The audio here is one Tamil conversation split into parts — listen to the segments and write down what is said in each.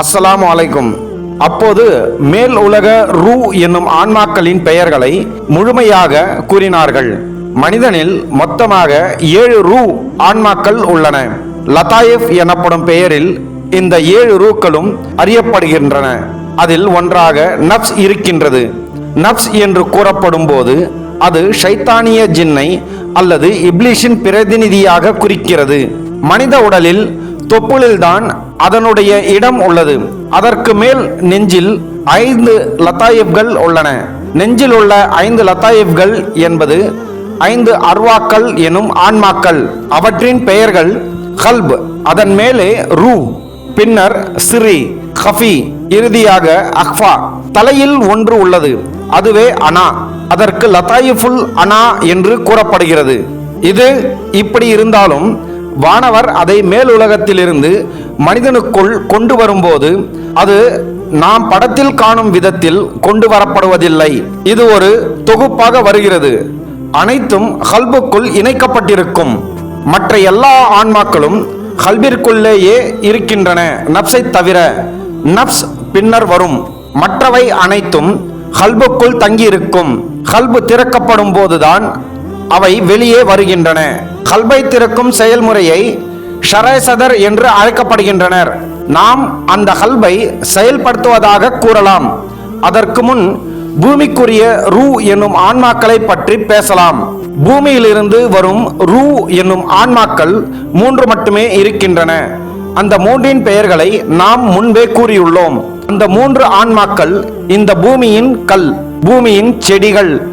அஸ்ஸலாமு அலைக்கும். அப்போது மேல் உலக ரூ என்னும் ஆன்மாக்களின் பெயர்களை முழுமையாக கூறினார்கள். மனிதனில் மொத்தமாக ஏழு ரூ ஆன்மாக்கள் உள்ளன. லதாயிஃப் எனப்படும் பெயரில் இந்த ஏழு ரூக்களும் அறியப்படுகின்றன. அதில் ஒன்றாக நப்ஸ் இருக்கின்றது. நப்ஸ் என்று கூறப்படும் போது அது ஷைத்தானிய ஜின்னை அல்லது இப்லிஷின் பிரதிநிதியாக குறிக்கிறது. மனித உடலில் தொப்புளில்தான் அதனுடைய இடம் உள்ளது. அதற்கு மேல் நெஞ்சில் ஐந்து லத்தாயிப்கள் உள்ளன. நெஞ்சில் உள்ள ஐந்து லத்தாயிப்கள் என்பது ஐந்து அர்வாக்கள் எனும் ஆன்மாக்கள். அவற்றின் பெயர்கள் கல்ப் அதன் மேலே ரூ பின்னர் சிரி கஃபி இறுதியாக அஹ்ஃபா. தலையில் ஒன்று உள்ளது அதுவே அனா. அதற்கு லத்தாயிஃபுல் அனா என்று கூறப்படுகிறது. இது இப்படி இருந்தாலும் வானவர் அதை மேலுலகத்திலிருந்து மனிதனுக்குள் கொண்டு வரும்போது அது நாம் படத்தில் காணும் விதத்தில் கொண்டு வரப்படுவதில்லை. இது ஒரு தொகுப்பாக வருகிறது. அனைத்தும் ஹல்புக்குள் இணைக்கப்பட்டிருக்கும். மற்ற எல்லா ஆன்மாக்களும் ஹல்பிற்குள்ளேயே இருக்கின்றன நப்ஸை தவிர. நப்ஸ் பின்னர் வரும். மற்றவை அனைத்தும் ஹல்புக்குள் தங்கியிருக்கும். ஹல்பு திறக்கப்படும் போதுதான் அவை வெளியே வருகின்றன. கல்பை திறக்கும் செயல்முறையை ஷரேசதர் என்று அழைக்கப்படுகின்றனர். நாம் அந்த கல்பை செயல்படுத்துவதாக கூறலாம். அதற்கு முன் பூமிக்குரிய ரூ என்னும் ஆன்மாக்களை பற்றி பேசலாம். பூமியிலிருந்து வரும் ரூ என்னும் ஆன்மாக்கள் மூன்று மட்டுமே இருக்கின்றன. அந்த மூன்றின் பெயர்களை நாம் முன்பே கூறியுள்ளோம். அந்த மூன்று ஆன்மாக்கள் இந்த பூமியின் கல் பூமியின் செடிகள்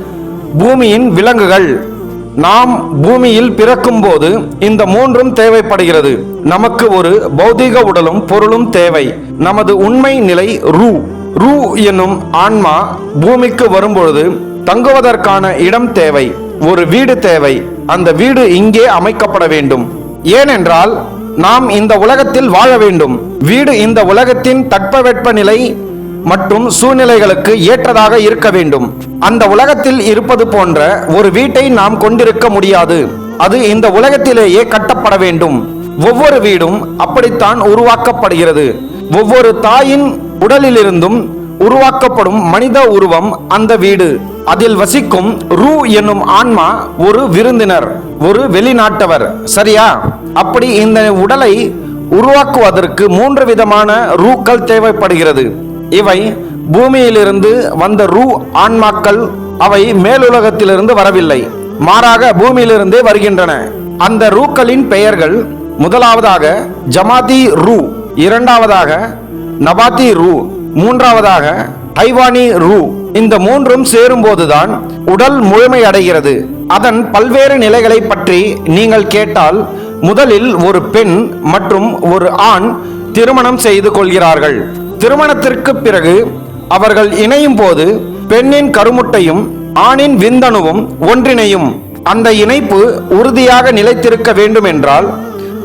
பூமியின் விலங்குகள். நாம் பூமியில் பிறக்கும்போது இந்த மூன்றும் தேவைப்படுகிறது. நமக்கு ஒரு பௌதீக உடலும் பொருளும் தேவை. நமது உண்மை நிலை ரூ. ரூ என்னும் ஆன்மா பூமிக்கு வரும்பொழுது தங்குவதற்கான இடம் தேவை. ஒரு வீடு தேவை. அந்த வீடு இங்கே அமைக்கப்பட வேண்டும். ஏனென்றால் நாம் இந்த உலகத்தில் வாழ வேண்டும். வீடு இந்த உலகத்தின் தட்பவெட்பநிலை மற்றும் சூழ்நிலைகளுக்கு ஏற்றதாக இருக்க வேண்டும். அந்த உலகத்தில் இருப்பது போன்ற ஒரு வீட்டை நாம் கொண்டிருக்க முடியாது. அது இந்த உலகத்திலேயே கட்டப்பட வேண்டும். ஒவ்வொரு வீடும் அப்படித்தான் உருவாக்கப்படுகிறது. ஒவ்வொரு தாயின் உடலிலிருந்தும் உருவாக்கப்படும் மனித உருவம் அந்த வீடு. அதில் வசிக்கும் ரூ என்னும் ஆன்மா ஒரு விருந்தினர் ஒரு வெளிநாட்டவர். சரியா? அப்படி இந்த உடலை உருவாக்குவதற்கு மூன்று விதமான ரூக்கள் தேவைப்படுகிறது. இவை பூமியிலிருந்து வந்த ரூ ஆன்மாக்கள் அவை மேலுலகத்திலிருந்து வரவில்லை மாறாக பூமியிலிருந்தே வருகின்றன. அந்த ரூக்களின் பெயர்கள் முதலாவதாக ஜமாதி ரூ இரண்டாவதாக நபாத்தி ரூ மூன்றாவதாக ஐவானி ரூ. இந்த மூன்றும் சேரும்போதுதான் உடல் முழுமையடைகிறது. அதன் பல்வேறு நிலைகளை பற்றி நீங்கள் கேட்டால் முதலில் ஒரு பெண் மற்றும் ஒரு ஆண் திருமணம் செய்து கொள்கிறார்கள். திருமணத்திற்கு பிறகு அவர்கள் இணையும் போது பெண்ணின் கருமுட்டையும் ஆணின் விந்தணுவும் ஒன்றிணையும். அந்த இணைப்பு உறுதியாக நிலைத்திருக்க வேண்டும் என்றால்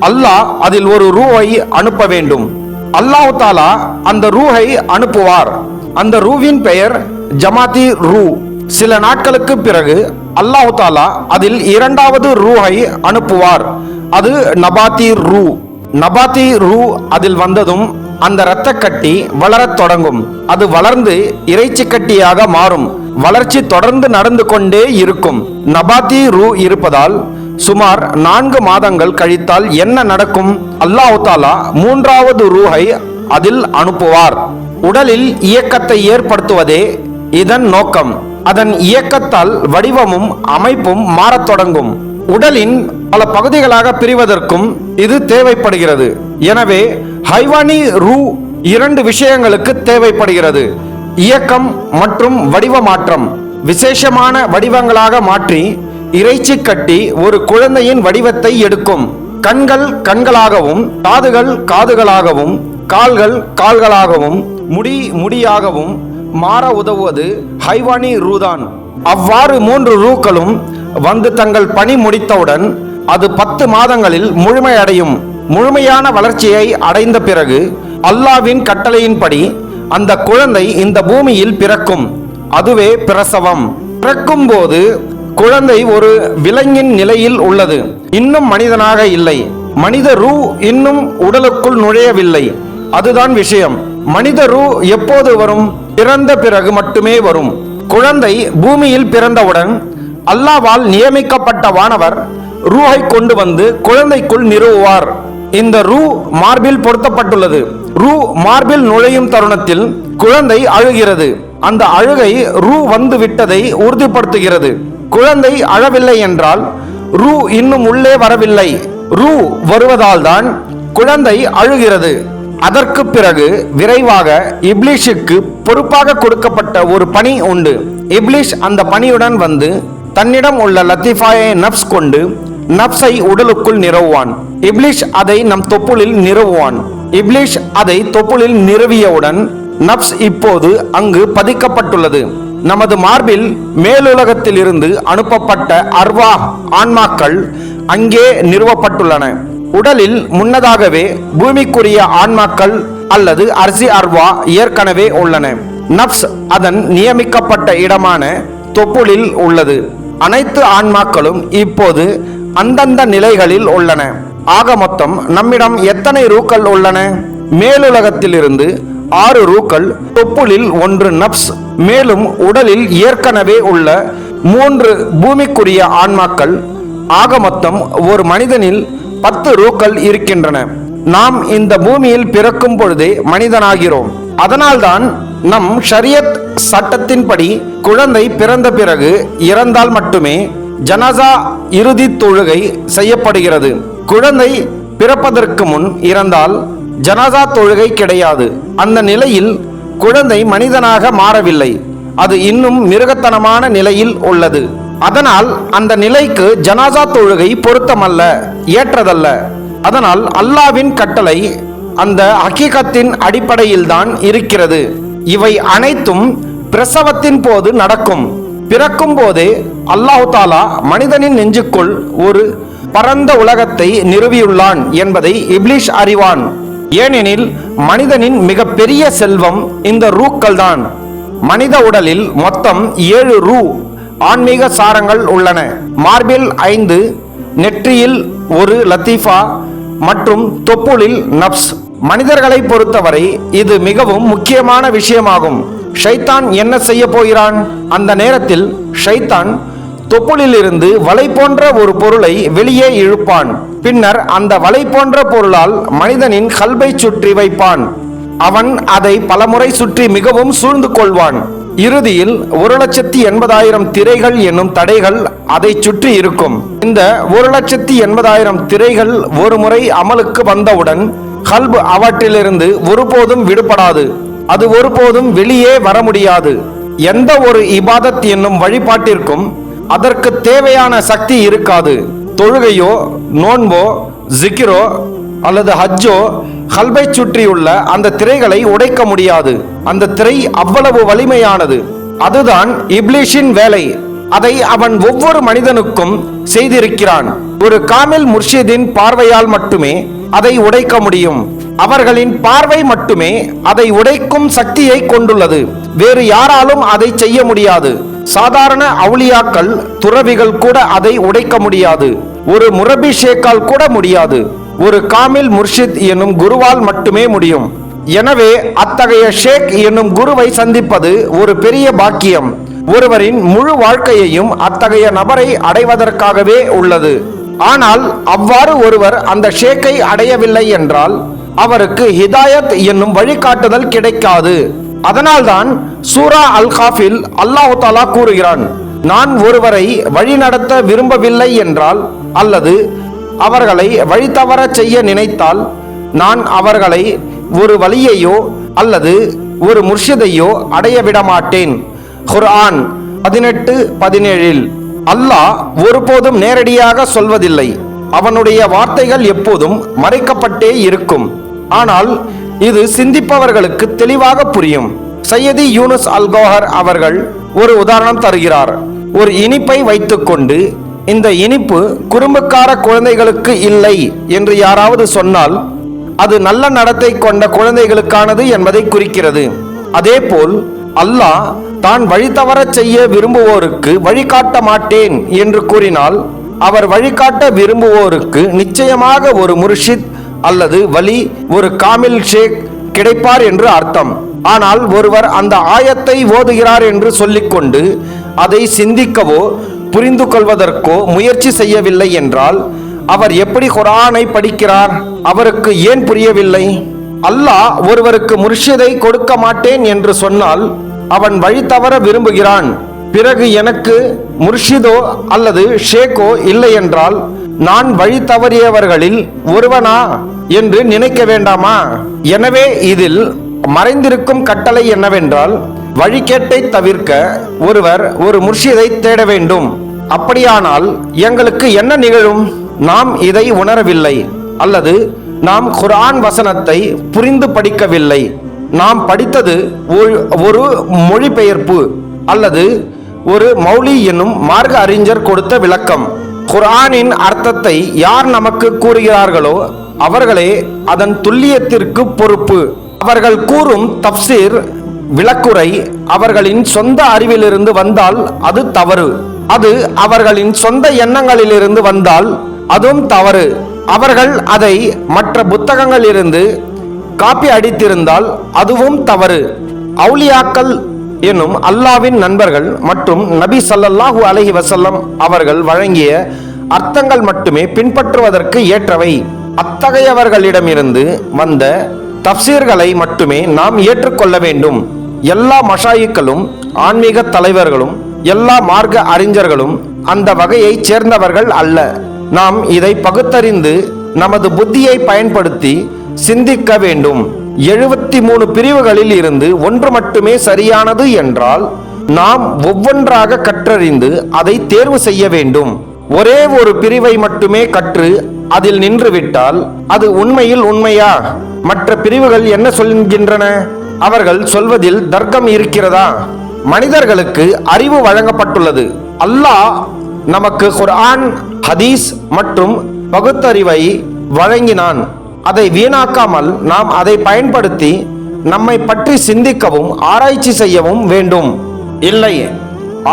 அல்லாஹ் அதில் ஒரு ரூவை அனுப்ப வேண்டும். அல்லாஹ் தாலா அந்த ரூஹை அனுப்புவார். அந்த ரூவின் பெயர் ஜமாத்தி ரூ. சில நாட்களுக்கு பிறகு அல்லாஹ் தாலா அதில் இரண்டாவது ரூஹை அனுப்புவார். அது நபாத்தி ரூ. நபாத்தி ரூ அதில் வந்ததும் அந்த இரத்த கட்டி வளரத் தொடங்கும். அது வளர்ந்து இறைச்சி கட்டியாக மாறும். வளர்ச்சி தொடர்ந்து நடந்து கொண்டே இருக்கும். நபாத்தி ரூ இருப்பதால் சுமார் நான்கு மாதங்கள் கழித்தால் என்ன நடக்கும்? அல்லாஹு தாலா மூன்றாவது ரூஹை அதில் அனுப்புவார். உடலில் இயக்கத்தை ஏற்படுத்துவதே இதன் நோக்கம். அதன் இயக்கத்தால் வடிவமும் அமைப்பும் மாறத் தொடங்கும். உடலின் பல பகுதிகளாக பிரிவதற்கும் இது தேவைப்படுகிறது. எனவே ஹைவானி ரூ இரண்டு விஷயங்களுக்கு தேவைப்படுகிறது. இயக்கம் மற்றும் வடிவ மாற்றம் விசேஷமான வடிவங்களாக மாற்றி இறைச்சி கட்டி ஒரு குழந்தையின் வடிவத்தை எடுக்கும். கண்கள் கண்களாகவும் காதுகள் காதுகளாகவும் கால்கள் கால்களாகவும் முடி முடியாகவும் மாற உதவுவது ஹைவானி ரூதான். அவ்வாறு மூன்று ரூக்களும் வந்து தங்கள் பணி முடித்தவுடன் அது பத்து மாதங்களில் முழுமையடையும். முழுமையான வளர்ச்சியை அடைந்த பிறகு அல்லாவின் கட்டளையின்படி அந்த குழந்தை இந்த பூமியில் பிறக்கும். அதுவே பிரசவம். பிறக்கும் போது குழந்தை ஒரு விலங்கின் நிலையில் உள்ளது. இன்னும் மனிதனாக இல்லை. மனித ரூ இன்னும் உடலுக்குள் நுழையவில்லை. அதுதான் விஷயம். மனித ரூ எப்போது வரும்? பிறந்த பிறகு மட்டுமே வரும். குழந்தை பூமியில் பிறந்தவுடன் அல்லாவால் நியமிக்கப்பட்ட வானவர் ரூஹை கொண்டு வந்து குழந்தைக்குள் நிறுவுவார். இந்த ரூ மார்பில் பொருத்தப்பட்டுள்ளது. ரூ மார்பில் நுழையும் தருணத்தில் குழந்தை அழுகிறது. அந்த அழுகை ரூ வந்து விட்டதை உறுதிப்படுத்துகிறது. குழந்தை அழவில்லை என்றால் ரூ இன்னும் உள்ளே வரவில்லை. ரூ வருவதால் தான் குழந்தை அழுகிறது. அதற்கு பிறகு விரைவாக இப்லிஷுக்கு பொறுப்பாக கொடுக்கப்பட்ட ஒரு பணி உண்டு. இப்லிஷ் அந்த பணியுடன் வந்து தன்னிடம் உள்ள லத்திஃபாயை நப்ஸ் கொண்டு நப்சை உடலுக்குள் நிறவுவான். இப்லிஷ் அதை நம் தொப்புளில் நிறவுவான். இப்லிஷ் அதை தொப்புளில் நிறுவியவுடன் நப்ஸ் இப்போது அங்கு பதிக்கப்பட்டுள்ளது. நமது மார்பில் மேலுலகத்தில் இருந்து அனுப்பப்பட்ட அர்வா ஆன்மாக்கள் அங்கே நிறுவப்பட்டுள்ளன. உடலில் முன்னதாகவே பூமிக்குரிய ஆன்மாக்கள் அல்லது அர்சி அர்வா ஏற்கனவே உள்ளன. நப்ஸ் அதன் நியமிக்கப்பட்ட இடமான தொப்புளில் உள்ளது. அனைத்து ஆன்மாக்களும் இப்போது அந்தந்த நிலைகளில் உள்ளன. ஆக மொத்தம் நம்மிடம் எத்தனை ரூக்கள் உள்ளன? மேலுலகத்திலிருந்து ஆறு ரூக்கள் தொப்புளில் ஒன்று நப்ஸ் மேலும் உடலில் ஏற்கனவே உள்ள மூன்று பூமிக்குரிய ஆன்மாக்கள் ஆக மொத்தம் ஒரு மனிதனில் பத்து ரூக்கள் இருக்கின்றன. நாம் இந்த பூமியில் பிறக்கும் பொழுதே மனிதனாகிறோம். அதனால்தான் நம் ஷரியத் சட்டத்தின்படி குழந்தை பிறந்த பிறகு இறந்தால் மட்டுமே ஜனாசா இறுதி தொழுகை செய்யப்படுகிறது. குழந்தை பிறப்பதற்கு முன் இறந்தால் ஜனாசா தொழுகை கிடையாது. அந்த நிலையில் குழந்தை மனிதனாக மாறவில்லை. அது இன்னும் மிருகத்தனமான நிலையில் உள்ளது. அதனால் அந்த நிலைக்கு ஜனாசா தொழுகை பொருத்தமல்ல ஏற்றதல்ல. அதனால் அல்லாவின் கட்டளை அந்த ஹக்கீகத்தின் அடிப்படையில்தான் இருக்கிறது. இவை அனைத்தும் பிரசவத்தின் போது நடக்கும். பிறக்கும் போதே அல்லாஹு தாலா மனிதனின் நெஞ்சுக்குள் ஒரு பரந்த உலகத்தை நிறுவியுள்ளான் என்பதை இப்லிஷ் அறிவான். ஏனெனில் மனிதனின் மிகப்பெரிய செல்வம் இந்த ரூக்கள் தான் மனித உடலில் மொத்தம் ஏழு ரூ ஆன்மீக சாரங்கள் உள்ளன. மார்பில் ஐந்து நெற்றியில் ஒரு லத்தீஃபா மற்றும் தொப்புளில் நப்ஸ். மனிதர்களை பொறுத்தவரை இது மிகவும் முக்கியமான விஷயமாகும். ஷைத்தான் என்ன செய்ய போகிறான்? அந்த நேரத்தில் ஷைத்தான் தொப்புளிலிருந்து வலை போன்ற ஒரு பொருளை வெளியே இழுப்பான். பின்னர் அந்த வலை போன்ற பொருளால் மனிதனின் கல்பை சுற்றி வைப்பான். அவன் அதை பலமுறை சுற்றி மிகவும் சூழ்ந்து கொள்வான். இறுதியில் ஒரு லட்சத்தி எண்பதாயிரம் திரைகள் என்னும் தடைகள் அதை சுற்றி இருக்கும். இந்த ஒரு லட்சத்தி எண்பதாயிரம் திரைகள் ஒரு முறை அமலுக்கு வந்தவுடன் கல்பு அவற்றிலிருந்து ஒருபோதும் விடுபடாது. அது ஒருபோதும் வெளியே வர முடியாது. எந்த ஒரு இபாதத் என்னும் வழிபாட்டிற்கும் அதற்கு தேவையான சக்தி இருக்காது. தொழுகையோ நோன்போ ஜிக்கிரோ அல்லது ஹஜ்ஜோ ஹல்பை சுற்றியுள்ள அந்த திரைகளை உடைக்க முடியாது. அந்த திரை அவ்வளவு வலிமையானது. அதுதான் இப்லிஷின் வேலை. அதை அவன் ஒவ்வொரு மனிதனுக்கும் செய்திருக்கிறான். ஒரு காமில் முர்ஷிதின் பார்வையால் மட்டுமே அதை உடைக்க முடியும். அவர்களின் பார்வை மட்டுமே அதை உடைக்கும் சக்தியை கொண்டுள்ளது. வேறு யாராலும் அதை செய்ய முடியாது. சாதாரண அவுளியாக்கள் துறவிகள் கூட அதை உடைக்க முடியாது. ஒரு முரபி ஷேக்கால் கூட முடியாது. ஒரு காமில் முர்ஷித் என்னும் குருவால் மட்டுமே முடியும். எனவே அத்தகைய ஷேக் என்னும் குருவை சந்திப்பது ஒரு பெரிய பாக்கியம். ஒருவரின் முழு வாழ்க்கையையும் அத்தகைய நபரை அடைவதற்காகவே உள்ளது. ஆனால் அவ்வாறு ஒருவர் அந்த ஷேக்கை அடையவில்லை என்றால் அவருக்கு ஹிதாயத் என்னும் வழிகாட்டுதல் கிடைக்காது. அதனால்தான் சூரா அல் காஃபில் அல்லாஹு தாலா கூறுகிறான் நான் ஒருவரை வழிநடத்த விரும்பவில்லை என்றால் அல்லது அவர்களை வழித்தவர செய்ய நினைத்தால் நான் அவர்களை ஒரு வழியையோ அல்லது ஒரு முர்ஷிதையோ அடைய விடமாட்டேன். குர்ஆன் பதினெட்டு பதினேழில் அல்லாஹ் ஒருபோதும் நேரடியாக சொல்வதில்லை. அவனுடைய வார்த்தைகள் எப்போதும் மறைக்கப்பட்டே இருக்கும். ஆனால் இது சிந்திப்பவர்களுக்கு தெளிவாக புரியும். சையதி யூனுஸ் அல்கோஹர் அவர்கள் ஒரு உதாரணம் தருகிறார். ஒரு இனிப்பை வைத்துக்கொண்டு இந்த இனிப்பு குறும்புக்கார குழந்தைகளுக்கு இல்லை என்று யாராவது சொன்னால் அது நல்ல நடத்தை கொண்ட குழந்தைகளுக்கானது என்பதை குறிக்கிறது. அதேபோல் அல்லாஹ் தான் வழித்தவறச் செய்ய விரும்புவோருக்கு வழிகாட்ட மாட்டேன் என்று கூறினால் அவர் வழிகாட்ட விரும்புவோருக்கு நிச்சயமாக ஒரு முர்ஷித் அல்லது வலி ஒரு காமில் ஷேக் கிடைப்பார் என்று அர்த்தம். ஆனால் ஒருவர் அந்த ஆயத்தை ஓதுகிறார் என்று சொல்லிக்கொண்டு அதை சிந்திக்கவோ புரிந்து கொள்வதற்கோ முயற்சி செய்யவில்லை என்றால் அவர் எப்படி குரானை படிக்கிறார்? அவருக்கு ஏன் புரியவில்லை? அல்லாஹ் ஒருவருக்கு முர்ஷிதை கொடுக்க மாட்டேன் என்று சொன்னால் அவன் வழி தவற விரும்புகிறான். பிறகு எனக்கு முர்ஷிதோ அல்லது ஷேக்கோ இல்லை என்றால் நான் வழி தவறியவர்களில் ஒருவனா என்று நினைக்க வேண்டாமா? எனவே இதில் மறைந்திருக்கும் கட்டளை என்னவென்றால் வழிகேட்டை தவிர்க்க ஒருவர் ஒரு முர்ஷிதை தேட வேண்டும். அப்படியானால் எங்களுக்கு என்ன நிகழும்? நாம் இதை உணரவில்லை அல்லது நாம் குர்ஆன் வசனத்தை புரிந்து படிக்கவில்லை. நாம் படித்தது ஒரு- ஒரு மொழிபெயர்ப்பு அல்லது ஒரு மௌலி என்னும் மார்க்க அறிஞர் கொடுத்த விளக்கம். குர்ஆனின் அர்த்தத்தை யார் நமக்கு கூறுகிறார்களோ அவர்களே அதன் துல்லியத்திற்கு பொறுப்பு. அவர்கள் கூறும் தப்சீர் விளக்குரை அவர்களின் சொந்த அறிவிலிருந்து வந்தால் அது தவறு. அது அவர்களின் சொந்த எண்ணங்களிலிருந்து வந்தால் அதுவும் தவறு. அவர்கள் அதை மற்ற புத்தகங்களிலிருந்து காப்பி அடித்திருந்தால் அதுவும் தவறு. அவுளியாக்கள் என்னும் அல்லாவின் நண்பர்கள் மற்றும் நபி சல்லல்லாஹு அலஹி வசல்லம் அவர்கள் வழங்கிய அர்த்தங்கள் மட்டுமே பின்பற்றுவதற்கு ஏற்றவை. அத்தகையவர்களிடமிருந்து வந்த தப்சீர்களை மட்டுமே நாம் ஏற்றுக்கொள்ள வேண்டும். எல்லா மஷாயிக்களும் ஆன்மீக தலைவர்களும் எல்லா மார்க்க அறிஞர்களும் அந்த வகையைச் சேர்ந்தவர்கள் அல்ல. நாம் இதை பகுத்தறிந்து நமது புத்தியை பயன்படுத்தி சிந்திக்க வேண்டும். எழுபத்தி மூணு பிரிவுகளில் இருந்து ஒன்று மட்டுமே சரியானது என்றால் நாம் ஒவ்வொன்றாக கற்றறிந்து அதை தேர்வு செய்ய வேண்டும். ஒரே ஒரு பிரிவை மட்டுமே கற்று அதில் நின்றுவிட்டால் அது உண்மையில் உண்மையா? மற்ற பிரிவுகள் என்ன சொல்கின்றன? அவர்கள் சொல்வதில் தர்க்கம் இருக்கிறதா? மனிதர்களுக்கு அறிவு வழங்கப்பட்டுள்ளது. அல்லாஹ் நமக்கு குர்ஆன் ஹதீஸ் மற்றும் பகுத்தறிவை வழங்கினான். அதை வீணாக்காமல் நாம் அதை பயன்படுத்தி நம்மை பற்றி சிந்திக்கவும் ஆராய்ச்சி செய்யவும் வேண்டும். இல்லை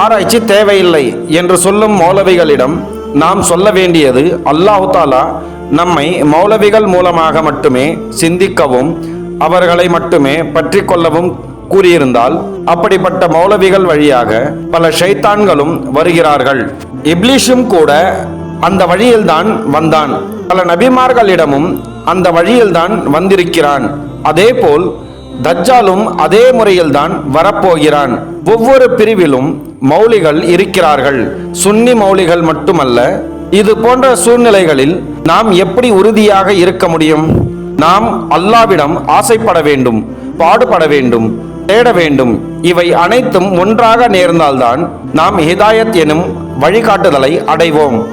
ஆராய்ச்சி தேவையில்லை என்று சொல்லும் மௌலவிகளிடம் நாம் சொல்ல வேண்டியது அல்லாஹ் தாலா நம்மை மௌலவிகள் மூலமாக மட்டுமே சிந்திக்கவும் அவர்களை மட்டுமே பற்றி கொள்ளவும் கூறியிருந்தால் அப்படிப்பட்ட மௌலவிகள் வழியாக பல ஷைத்தான்களும் வருகிறார்கள். இப்லீஷும் கூட அந்த வழியில்தான் வந்தான். பல நபிமார்களிடமும் அந்த வழியில்தான் வந்திருக்கிறான். அதேபோல் தஜ்ஜாலும் அதே முறையில்தான் வரப்போகிறான். ஒவ்வொரு பிரிவிலும் மௌலிகள் இருக்கிறார்கள். சுன்னி மௌலிகள் மட்டுமல்ல இது போன்ற சூழ்நிலைகளில் நாம் எப்படி உறுதியாக இருக்க முடியும்? நாம் அல்லாவிடம் ஆசைப்பட வேண்டும் பாடுபட வேண்டும் தேட வேண்டும். இவை அனைத்தும் ஒன்றாக நேர்ந்தால்தான் நாம் ஹிதாயத் எனும் வழிகாட்டுதலை அடைவோம்.